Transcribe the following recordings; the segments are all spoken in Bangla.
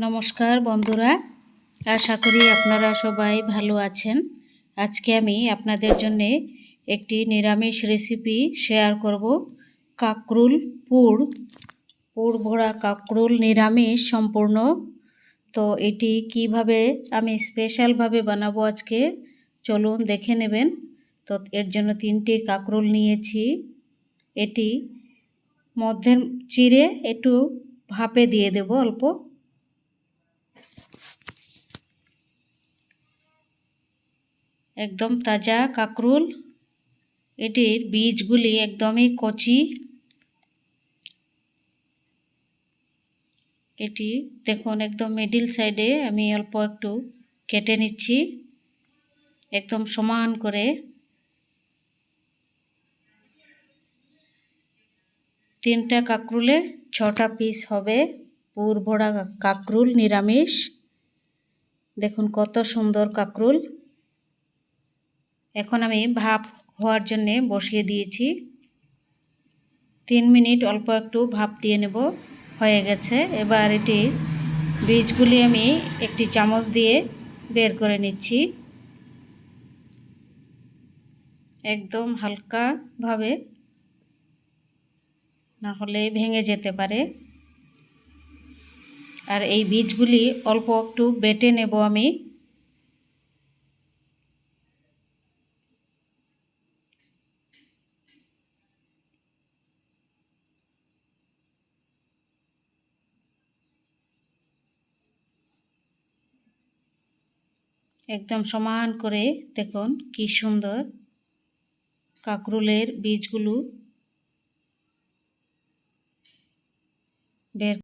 নমস্কার বন্ধুরা, আশা করি আপনারা সবাই ভালো আছেন। আজকে আমি আপনাদের জন্য একটি নিরামিষ রেসিপি শেয়ার করব। কাকরুল পুর পুর ভরা কাকরুল নিরামিষ সম্পূর্ণ। তো এটি কীভাবে আমি স্পেশালভাবে বানাবো আজকে, চলুন দেখে নেবেন। তো এর জন্য তিনটি কাকরুল নিয়েছি। এটি মধ্যে চিড়ে একটু ভাপে দিয়ে দেব অল্প। একদম তাজা কাকরুল। এটির বীজগুলি একদমই কচি। এটি দেখুন একদম মিডিল সাইডে আমি অল্প একটু কেটে নিচ্ছি। একদম সমান করে। তিনটা কাকরুলে ছটা পিস হবে। পুর ভরা কাকরুল নিরামিষ। দেখুন কত সুন্দর কাকরুল। এখন আমি ভাপ হওয়ার জন্যে বসিয়ে দিয়েছি। তিন মিনিট অল্প একটু ভাপ দিয়ে নেব, হয়ে গেছে। এবার এটি বীজগুলি আমি একটি চামচ দিয়ে বের করে নিচ্ছি। একদম হালকাভাবে, না হলে ভেঙে যেতে পারে। আর এই বীজগুলি অল্প একটু বেটে নেব আমি। একদম সমান করে দেখুন কি সুন্দর কাকরুলের বীজগুলো বের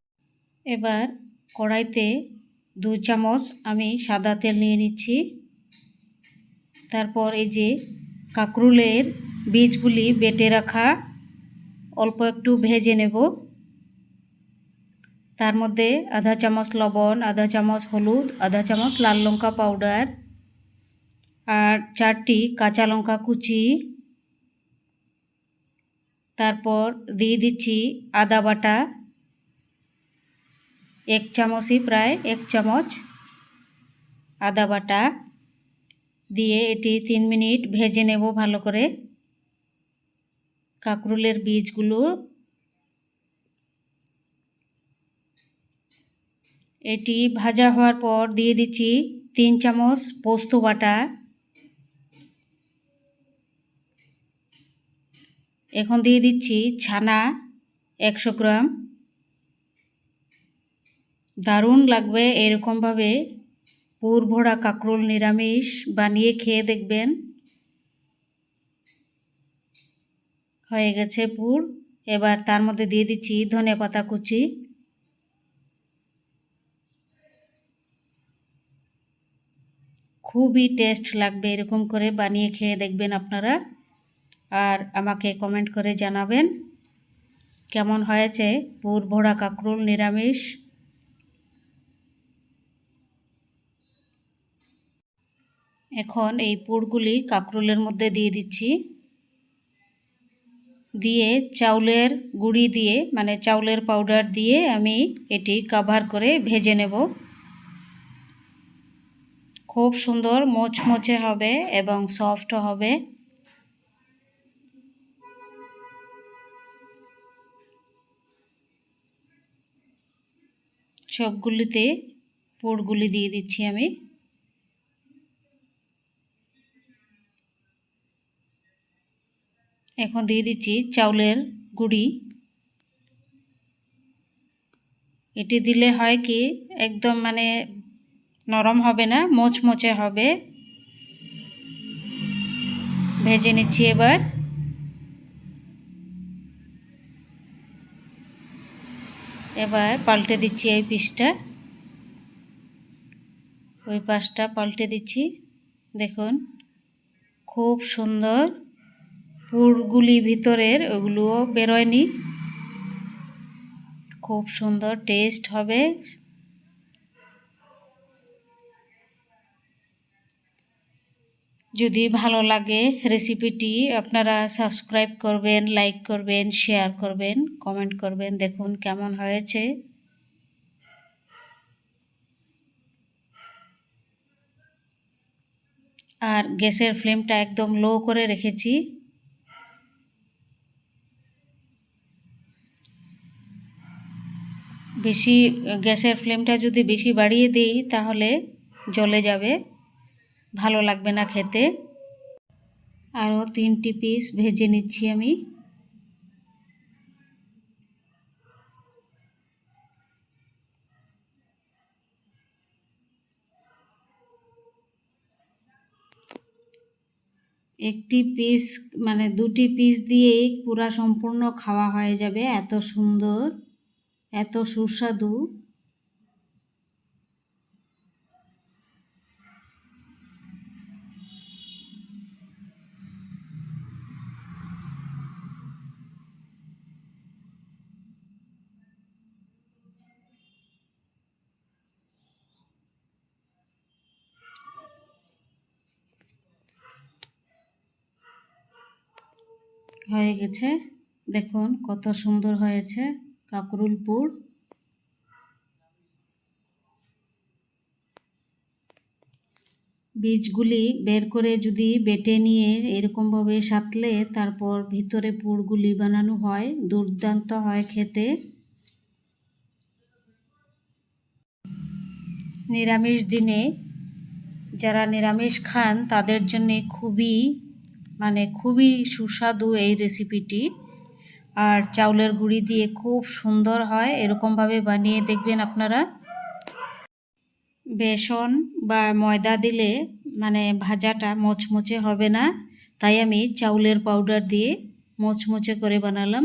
এবার কড়াইতে দু চামচ আমি সাদা তেল নিয়ে নিচ্ছি। তারপর এই যে কাকরুলের বীজগুলি বেটে রাখা, অল্প একটু ভেজে নেব। তার মধ্যে আধা চামচ লবণ, আধা চামচ হলুদ, আধা চামচ লাল লঙ্কা পাউডার আর চারটি কাঁচা লঙ্কা কুচি। তারপর দিয়ে দিচ্ছি আদা বাটা। এক চামচই প্রায় এক চামচ আদা বাটা। দিয়ে এটি তিন মিনিট ভেজে নেব ভালো করে। কাকরুলের বীজগুলো এটি ভাজা হওয়ার পর দিয়ে দিচ্ছি তিন চামচ পোস্ত বাটা। এখন দিয়ে দিচ্ছি ছানা একশো গ্রাম। দারুণ লাগবে এরকমভাবে পুর ভরা কাঁকরোল নিরামিষ বানিয়ে খেয়ে দেখবেন। হয়ে গেছে পুর। এবার তার মধ্যে দিয়ে দিচ্ছি ধনে পাতা কুচি। খুবই টেস্ট লাগবে, এরকম করে বানিয়ে খেয়ে দেখবেন আপনারা। আর আমাকে কমেন্ট করে জানাবেন, কেমন হয়েছে পুর ভরা কাঁকরোল নিরামিষ? এখন এই পুরগুলি কাঁকরোলের মধ্যে দিয়ে দিচ্ছি। দিয়ে চাউলের গুঁড়ি দিয়ে মানে চাউলের পাউডার দিয়ে আমি এটি কাভার করে ভেজে নেব। খুব সুন্দর, মোচমোচে হবে এবং সফট হবে। সবগুলিতে পুরগুলি দিয়ে দিচ্ছি আমি। এখন দিয়ে দিচ্ছি চাউলের গুঁড়ি। এটি দিলে হয় কি, একদম মানে নরম হবে না, মোচমোচে হবে। ভেজে নিচ্ছি এবার। এবার পাল্টে দিচ্ছি এই পিসটা। ওই পাশটা পাল্টে দিচ্ছি। দেখুন, খুব সুন্দর পুরগুলি ভিতরের ওগুলোও বেরোয়নি। খুব সুন্দর টেস্ট হবে। যদি ভালো লাগে রেসিপিটি আপনারা সাবস্ক্রাইব করবেন লাইক করবেন শেয়ার করবেন কমেন্ট করবেন। দেখুন কেমন হয়েছে। আর গ্যাসের ফ্লেমটা একদম লো করে রেখেছি। বেশি, গ্যাসের ফ্লেমটা যদি বেশি বাড়িয়ে দিই, তাহলে জ্বলে যাবে। ভালো লাগবে না খেতে। আরও তিনটি পিস ভেজে নিচ্ছি আমি। একটি পিস মানে দুটি পিস দিয়েই পুরা সম্পূর্ণ খাওয়া হয়ে যাবে। এত সুন্দর, এত সুস্বাদু। হয়ে গেছে। দেখুন কত সুন্দর হয়েছে কাকরুল পুর বীজগুলি বের করে যদি বেটে নিয়ে এরকমভাবে সাঁতলে তারপর ভিতরে পুরগুলি বানানো হয়, দুর্দান্ত হয় খেতে। নিরামিষ দিনে যারা নিরামিষ খান তাদের জন্যে খুবই মানে খুবই সুস্বাদু এই রেসিপিটি আর চাউলের গুঁড়ি দিয়ে খুব সুন্দর হয়, এরকমভাবে বানিয়ে দেখবেন আপনারা। বেসন বা ময়দা দিলে মানে ভাজাটা মচমচে হবে না, তাই আমি চাউলের পাউডার দিয়ে মচমচে করে বানালাম।